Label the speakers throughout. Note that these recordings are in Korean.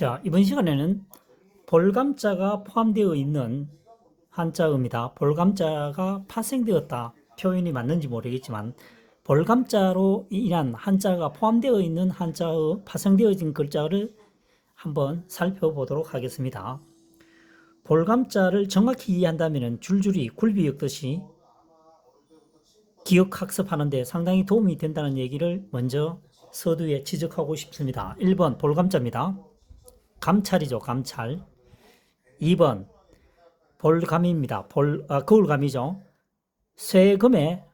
Speaker 1: 자, 이번 시간에는 볼감자가 포함되어 있는 한자어입니다. 볼감자가 파생되었다. 표현이 맞는지 모르겠지만 볼감자로 인한 한자가 포함되어 있는 한자어 파생되어진 글자를 한번 살펴보도록 하겠습니다. 볼감자를 정확히 이해한다면 줄줄이 굴비 엮듯이 기억 학습하는데 상당히 도움이 된다는 얘기를 먼저 서두에 지적하고 싶습니다. 1번 볼감자입니다. 감찰이죠, 감찰. 2번 볼감입니다. 볼, 아, 거울감이죠. 쇠금의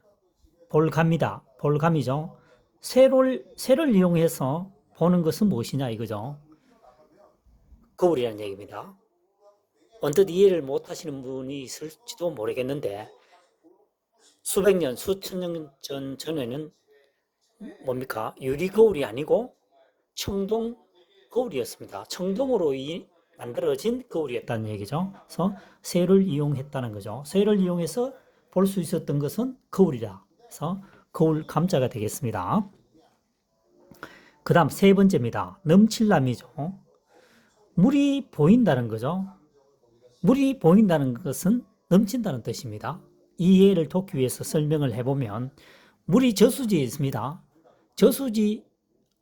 Speaker 1: 볼감이다. 볼감이죠. 쇠를, 쇠를 이용해서 보는 것은 무엇이냐 이거죠. 거울이라는 얘기입니다. 언뜻 이해를 못 하시는 분이 있을지도 모르겠는데 수백 년, 수천 년 전, 전에는 뭡니까? 유리 거울이 아니고 청동 거울이었습니다. 청동으로 이, 만들어진 거울이었다는 얘기죠. 그래서 쇠를 이용했다는 거죠. 쇠를 이용해서 볼 수 있었던 것은 거울이다. 그래서 거울 감자가 되겠습니다. 그 다음 세 번째입니다. 넘칠남이죠. 물이 보인다는 거죠. 물이 보인다는 것은 넘친다는 뜻입니다. 이 예를 돕기 위해서 설명을 해보면 물이 저수지에 있습니다. 저수지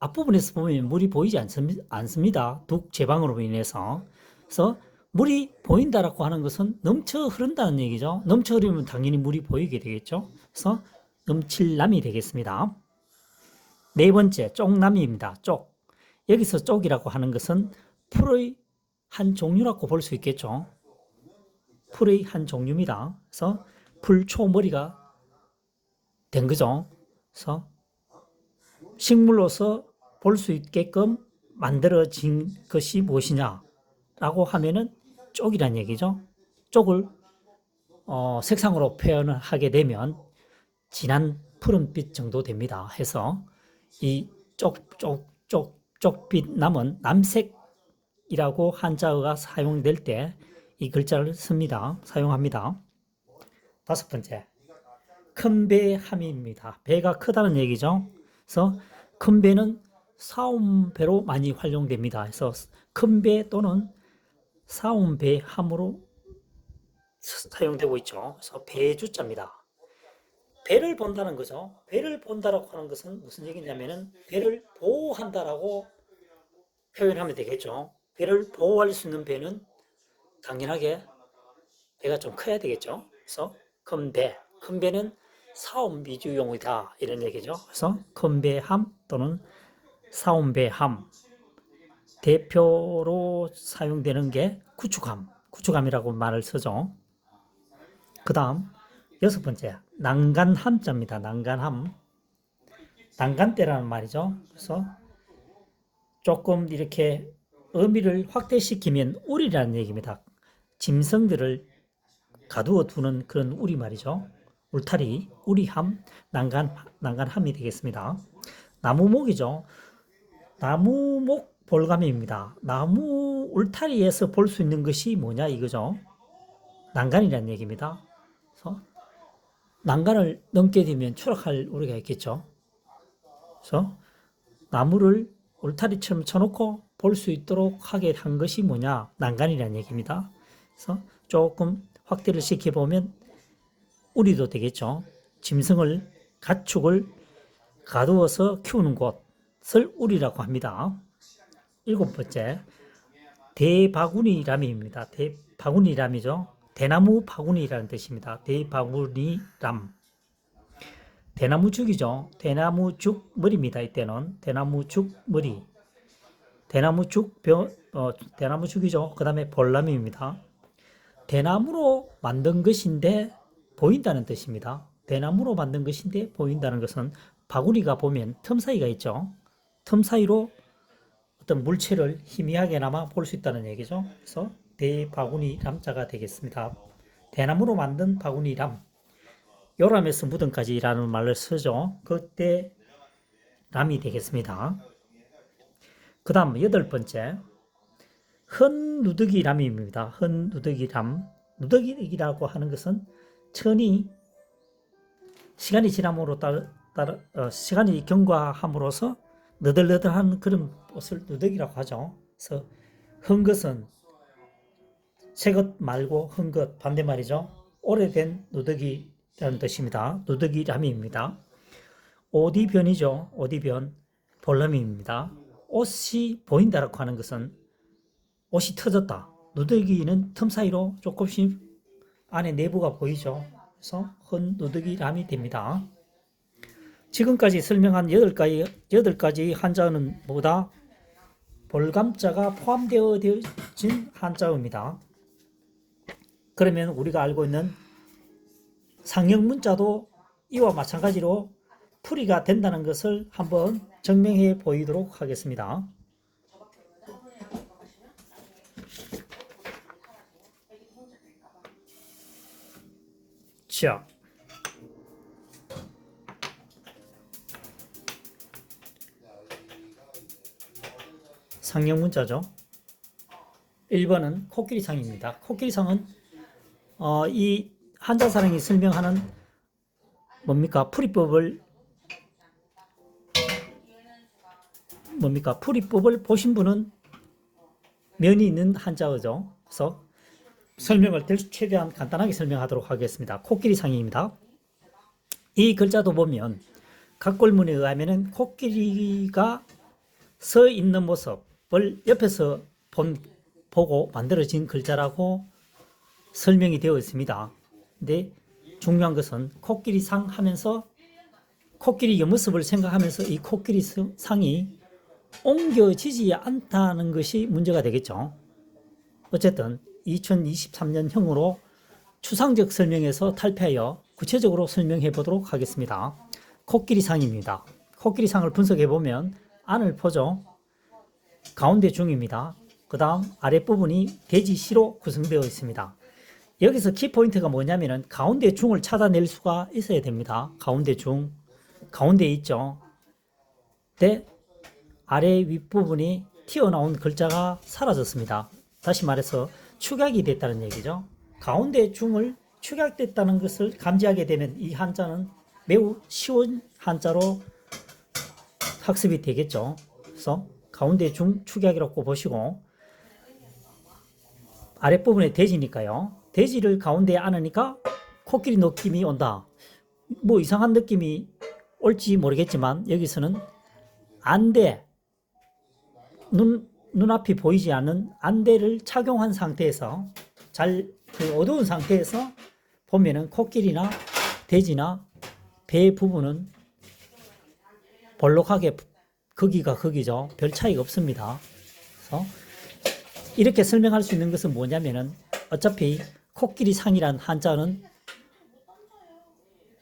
Speaker 1: 앞부분에서 보면 물이 보이지 않습- 않습니다. 독 제방으로 인해서. 그래서 물이 보인다라고 하는 것은 넘쳐 흐른다는 얘기죠. 넘쳐 흐르면 당연히 물이 보이게 되겠죠. 그래서 넘칠남이 되겠습니다. 네 번째, 쪽남이입니다. 쪽. 여기서 쪽이라고 하는 것은 풀의 한 종류라고 볼 수 있겠죠. 풀의 한 종류입니다. 그래서 풀초머리가 된 거죠. 그래서 식물로서 볼 수 있게끔 만들어진 것이 무엇이냐라고 하면은 쪽이란 얘기죠. 쪽을 어, 색상으로 표현을 하게 되면 진한 푸른빛 정도 됩니다. 해서 이 쪽, 쪽, 쪽, 쪽빛 남은 남색이라고 한자어가 사용될 때 이 글자를 씁니다. 사용합니다. 다섯 번째, 큰 배함입니다. 배가 크다는 얘기죠. 그래서 큰 배는 사움배로 많이 활용됩니다. 그래서 큰 배 또는 사움배함으로 사용되고 있죠. 그래서 배주자입니다. 배를 본다는 거죠. 배를 본다라고 하는 것은 무슨 얘기냐면은 배를 보호한다라고 표현하면 되겠죠. 배를 보호할 수 있는 배는 당연하게 배가 좀 커야 되겠죠. 그래서 큰 배, 큰 배는 사움 위주 용이다 이런 얘기죠. 그래서 큰 배함 또는 사움배함 대표로 사용되는 게 구축함, 구축함이라고 말을 쓰죠. 그 다음 여섯 번째 난간함자입니다. 난간함, 난간대라는 말이죠. 그래서 조금 이렇게 의미를 확대시키면 우리라는 얘기입니다. 짐승들을 가두어 두는 그런 우리 말이죠. 울타리, 우리함, 난간, 난간함이 되겠습니다. 나무목이죠. 나무목 볼감입니다. 나무 울타리에서 볼 수 있는 것이 뭐냐 이거죠. 난간이라는 얘기입니다. 그래서 난간을 넘게 되면 추락할 우리가 있겠죠. 그래서 나무를 울타리처럼 쳐놓고 볼 수 있도록 하게 한 것이 뭐냐 난간이라는 얘기입니다. 그래서 조금 확대를 시켜보면 우리도 되겠죠. 짐승을 가축을 가두어서 키우는 곳 을 우리라고 합니다. 일곱 번째 대바구니람입니다. 대바구니람이죠. 대나무 바구니라는 뜻입니다. 대바구니람 대나무 죽이죠. 대나무 죽 머리입니다. 이때는 대나무 죽 머리 대나무 죽 벼, 어, 대나무 죽이죠. 그 다음에 볼람입니다. 대나무로 만든 것인데 보인다는 뜻입니다. 대나무로 만든 것인데 보인다는 것은 바구니가 보면 틈 사이가 있죠. 틈 사이로 어떤 물체를 희미하게나마 볼 수 있다는 얘기죠. 그래서 대바구니 람자가 되겠습니다. 대나무로 만든 바구니 람. 요람에서 무덤까지라는 말을 쓰죠. 그때 람이 되겠습니다. 그 다음 여덟 번째 헌 누더기 람입니다. 헌 누더기 람. 누더기라고 하는 것은 천이 시간이 지남으로 따라, 따라 어, 시간이 경과함으로써 너덜너덜한 그런 옷을 누더기라고 하죠. 그래서 헌 것은 새 것 말고 헌 것 반대말이죠. 오래된 누더기라는 뜻입니다. 누더기람입니다. 오디변이죠. 오디변 볼람입니다. 옷이 보인다라고 하는 것은 옷이 터졌다. 누더기는 틈 사이로 조금씩 안에 내부가 보이죠. 그래서 헌 누더기람이 됩니다. 지금까지 설명한 8가지, 8가지 한자어는 뭐다? 볼감자가 포함되어진 한자어입니다. 그러면 우리가 알고 있는 상형 문자도 이와 마찬가지로 풀이가 된다는 것을 한번 증명해 보이도록 하겠습니다. 자, 상형 문자죠. 1번은 코끼리상입니다. 코끼리상은 어, 이 한자사랑이 설명하는 뭡니까? 풀이법을 뭡니까? 풀이법을 보신 분은 면이 있는 한자어죠. 그래서 설명을 될- 최대한 간단하게 설명하도록 하겠습니다. 코끼리상입니다. 이 글자도 보면 각골문에 의하면은 코끼리가 서 있는 모습 을 옆에서 본, 보고 만들어진 글자라고 설명이 되어 있습니다. 근데 중요한 것은 코끼리 상 하면서 코끼리 옆모습을 생각하면서 이 코끼리 상이 옮겨지지 않다는 것이 문제가 되겠죠. 어쨌든 2023년형으로 추상적 설명에서 탈피하여 구체적으로 설명해 보도록 하겠습니다. 코끼리 상입니다. 코끼리 상을 분석해 보면 안을 포죠. 가운데 중입니다. 그 다음 아랫부분이 돼지시로 구성되어 있습니다. 여기서 키포인트가 뭐냐면은 가운데 중을 찾아낼 수가 있어야 됩니다. 가운데 중. 가운데 있죠. 때 아래 윗부분이 튀어나온 글자가 사라졌습니다. 다시 말해서 축약이 됐다는 얘기죠. 가운데 중을 축약됐다는 것을 감지하게 되면 이 한자는 매우 쉬운 한자로 학습이 되겠죠. 그래서 가운데 중 축약이라고 보시고 아랫부분에 돼지니까요. 돼지를 가운데에 안으니까 코끼리 느낌이 온다. 뭐 이상한 느낌이 올지 모르겠지만 여기서는 안대 눈 눈앞이 보이지 않는 안대를 착용한 상태에서 잘 그 어두운 상태에서 보면은 코끼리나 돼지나 배 부분은 볼록하게 거기가 거기죠. 별 차이가 없습니다. 그래서 이렇게 설명할 수 있는 것은 뭐냐면은 어차피 코끼리 상이란 한자는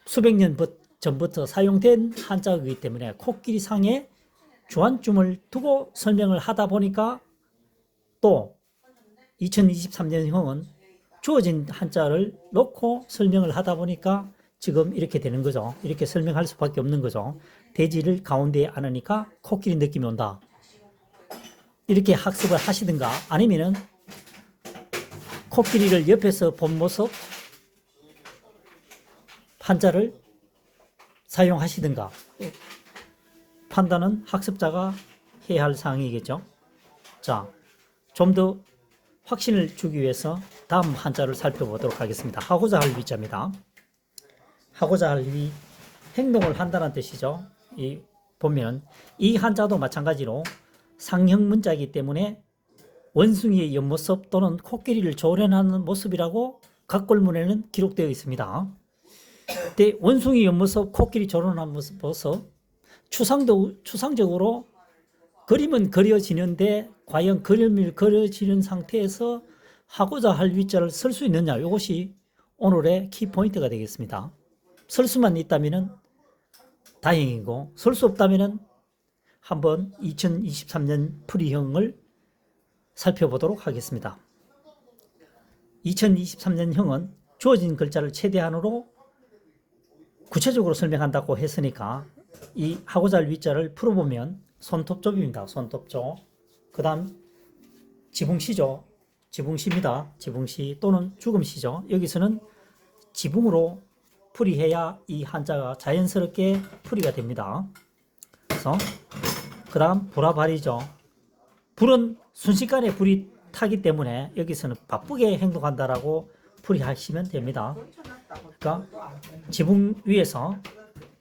Speaker 1: 수백 년 부- 전부터 사용된 한자이기 때문에 코끼리 상에 주안점을 두고 설명을 하다 보니까 또 2023년형은 주어진 한자를 놓고 설명을 하다 보니까 지금 이렇게 되는 거죠. 이렇게 설명할 수밖에 없는 거죠. 돼지를 가운데에 안으니까 코끼리 느낌이 온다. 이렇게 학습을 하시든가 아니면은 코끼리를 옆에서 본 모습 한자를 사용하시든가 판단은 학습자가 해야 할 사항이겠죠. 자, 좀 더 확신을 주기 위해서 다음 한자를 살펴보도록 하겠습니다. 하고자 할 위자입니다. 하고자 할 위, 행동을 한다는 뜻이죠. 이 보면 이 한자도 마찬가지로 상형 문자이기 때문에 원숭이의 옆모습 또는 코끼리를 조련하는 모습이라고 각골문에는 기록되어 있습니다. 근데 원숭이 옆모습, 코끼리 조련하는 모습, 모습 추상도, 추상적으로 그림은 그려지는데 과연 그림을 그려지는 상태에서 하고자 할 위자를 쓸 수 있느냐 이것이 오늘의 키포인트가 되겠습니다. 쓸 수만 있다면 다행이고 쓸수 없다면 한번 2023년 풀이형을 살펴보도록 하겠습니다. 2023년형은 주어진 글자를 최대한으로 구체적으로 설명한다고 했으니까 이 하고자 할 위자를 풀어보면 손톱접입니다. 손톱접. 그 다음 지붕시죠. 지붕시입니다. 지붕시 또는 죽음시죠. 여기서는 지붕으로 풀이해야 이 한자가 자연스럽게 풀이가 됩니다. 그래서 그 다음 보라발이죠. 불은 순식간에 불이 타기 때문에 여기서는 바쁘게 행동한다라고 풀이하시면 됩니다. 그러니까 지붕 위에서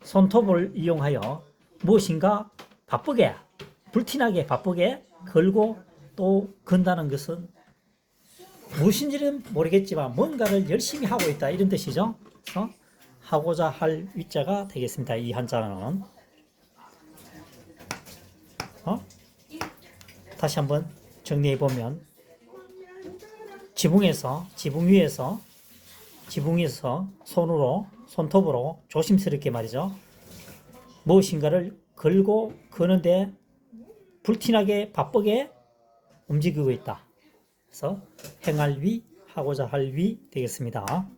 Speaker 1: 손톱을 이용하여 무엇인가 바쁘게 불티나게 바쁘게 걸고 또 건다는 것은 무엇인지는 모르겠지만 뭔가를 열심히 하고 있다 이런 뜻이죠. 그래서 하고자 할 위자가 되겠습니다. 이 한자는 어? 다시 한번 정리해 보면 지붕에서 지붕 위에서 지붕 위에서 손으로 손톱으로 조심스럽게 말이죠. 무엇인가를 걸고 거는데 불티나게 바쁘게 움직이고 있다. 그래서 행할 위 하고자 할 위 되겠습니다.